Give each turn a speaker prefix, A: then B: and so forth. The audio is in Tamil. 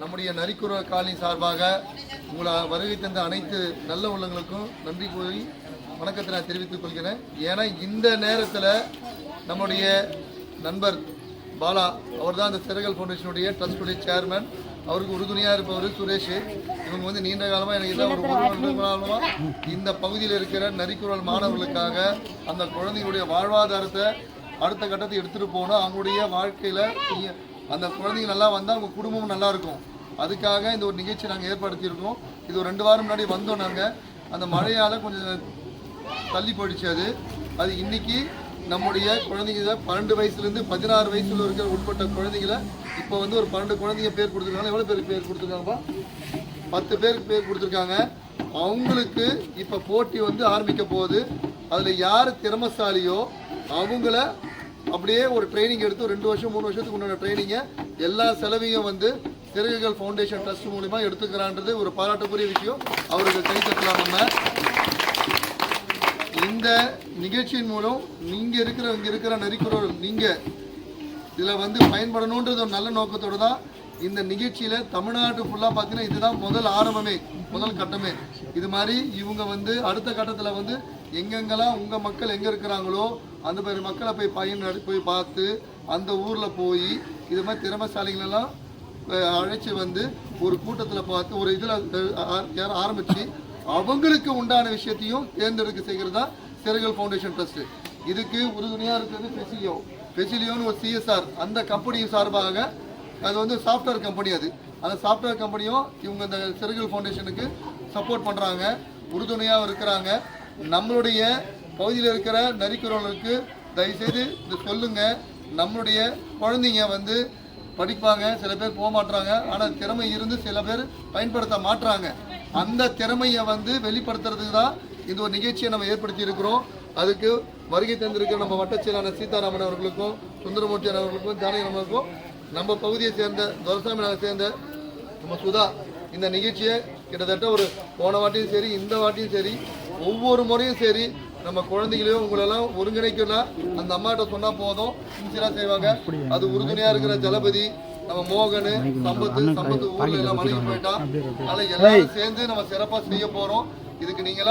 A: நம்முடைய நரிக்குற காலனி சார்பாக உங்களை வருகை தந்த அனைத்து நல்ல உள்ளங்களுக்கும் நன்றி கூறி வணக்கத்தை நான் தெரிவித்துக் கொள்கிறேன். ஏன்னா இந்த நேரத்தில் நம்முடைய நண்பர் பாலா அவர் தான் அந்த சிறகல் ஃபவுண்டேஷனுடைய ட்ரஸ்டுடைய சேர்மன். அவருக்கு உறுதுணையாக இருப்பவர் சுரேஷ். இவங்க வந்து நீண்ட காலமாக எனக்கு இதான் ஒரு ஒரு வருட காலமாக இந்த பகுதியில் இருக்கிற நரிக்குறள் மாணவர்களுக்காக அந்த குழந்தைகளுடைய வாழ்வாதாரத்தை அடுத்த கட்டத்தை எடுத்துகிட்டு போகணும். அவங்களுடைய வாழ்க்கையில் அந்த குழந்தைங்க நல்லா வந்தால் அவங்க குடும்பமும் நல்லா இருக்கும். அதுக்காக இந்த ஒரு நிகழ்ச்சி நாங்கள் ஏற்படுத்தியிருக்கோம் இது ஒரு ரெண்டு வாரம் முன்னாடி வந்தோம் நாங்கள் அந்த மழையால் கொஞ்சம் தள்ளி போயிடுச்சு அது. அது இன்னைக்கு நம்முடைய குழந்தைங்க பன்னெண்டு வயசுலேருந்து பதினாறு வயசுல இருக்கிற உட்பட்ட குழந்தைங்கள இப்போ வந்து ஒரு பன்னெண்டு குழந்தைங்க பேர் கொடுத்துருக்காங்க. எவ்வளோ பேருக்கு பேர் கொடுத்துருக்காங்கப்பா? பத்து பேருக்கு பேர் கொடுத்துருக்காங்க. அவங்களுக்கு இப்போ போட்டி வந்து ஆரம்பிக்க போகுது. அதில் யார் திறமசாலியோ அவங்கள அப்படியே ஒரு ட்ரைனிங் எடுத்து ரெண்டு வருஷம் மூணு வருஷத்துக்கு உண்டான ட்ரைனிங்கை எல்லா செலவையும் வந்து சிறகுகள் ஃபவுண்டேஷன் ட்ரஸ்ட் மூலிமா எடுத்துக்கிறான்றது ஒரு பாராட்டுக்குரிய விஷயம். அவருக்கு கை தட்டலாம் நம்ம. இந்த நிகழ்ச்சியின் மூலம் நீங்கள் இருக்கிற இங்கே இருக்கிற நரிக்குறவர் நீங்கள் இதில் வந்து பயன்படணுன்றது ஒரு நல்ல நோக்கத்தோடு தான் இந்த நிகழ்ச்சியில் தமிழ்நாடு ஃபுல்லாக பார்த்தீங்கன்னா இதுதான் முதல் ஆரம்பமே முதல் கட்டமே. இது மாதிரி இவங்க வந்து அடுத்த கட்டத்தில் வந்து எங்கெங்கெல்லாம் உங்கள் மக்கள் எங்கே இருக்கிறாங்களோ அந்த மாதிரி மக்களை போய் பயன் போய் பார்த்து அந்த ஊரில் போய் இது மாதிரி திறமைசாலிகளெல்லாம் அழைச்சி வந்து ஒரு கூட்டத்தில் பார்த்து ஒரு இதில் ஆரம்பித்து அவங்களுக்கு உண்டான விஷயத்தையும் தேர்ந்தெடுக்க செய்கிறது தான் சிறகல் ஃபவுண்டேஷன் ட்ரஸ்ட்டு இதுக்கு உறுதுணையாக இருக்கிறது ஃபெசிலியோ ஃபெசிலியோன்னு ஒரு சிஎஸ்ஆர் அந்த கம்பெனி சார்பாக அது வந்து சாஃப்ட்வேர் கம்பெனி அது. அந்த சாஃப்ட்வேர் கம்பெனியும் இவங்க இந்த சிறகல் ஃபவுண்டேஷனுக்கு சப்போர்ட் பண்ணுறாங்க உறுதுணையாக இருக்கிறாங்க. நம்மளுடைய பகுதியில் இருக்கிற நரிக்குறவர்களுக்கு தயவுசெய்து இதை சொல்லுங்க. நம்மளுடைய குழந்தைங்க வந்து படிப்பாங்க சில பேர் போக மாட்டுறாங்க ஆனால் திறமை இருந்து சில பேர் பயன்படுத்த மாட்டுறாங்க அந்த திறமையை வந்து வெளிப்படுத்துறதுக்கு தான் இந்த ஒரு நிகழ்ச்சியை நம்ம ஏற்படுத்தி இருக்கிறோம். அதுக்கு வருகை தந்திருக்கிற நம்ம வட்டச் செயலாளர் சீதாராமன் அவர்களுக்கும் சுந்தரமூர்த்தி அவர்களுக்கும் ஜானகி அவர்களுக்கும் நம்ம பகுதியை சேர்ந்த துரசாமி நகரை சேர்ந்த நம்ம சுதா இந்த நிகழ்ச்சியை கிட்டத்தட்ட ஒரு போன வாட்டியும் சரி இந்த வாட்டியும் சரி ஒவ்வொரு முறையும் சரி நம்ம குழந்தைகளையும் உங்களெல்லாம் ஒருங்கிணைக்கலாம் அந்த அம்மாட்ட சொன்னா போதும். சின்சியரா செய்வாங்க. அது உறுதுணையா இருக்கிற ஜலபதி நம்ம மோகனு சம்பத்து சம்பத்து ஊர்ல எல்லாம் மலைக்கு போயிட்டான். அதனால எல்லாரும் சேர்ந்து நம்ம சிறப்பா செய்ய போறோம். இதுக்கு நீங்களா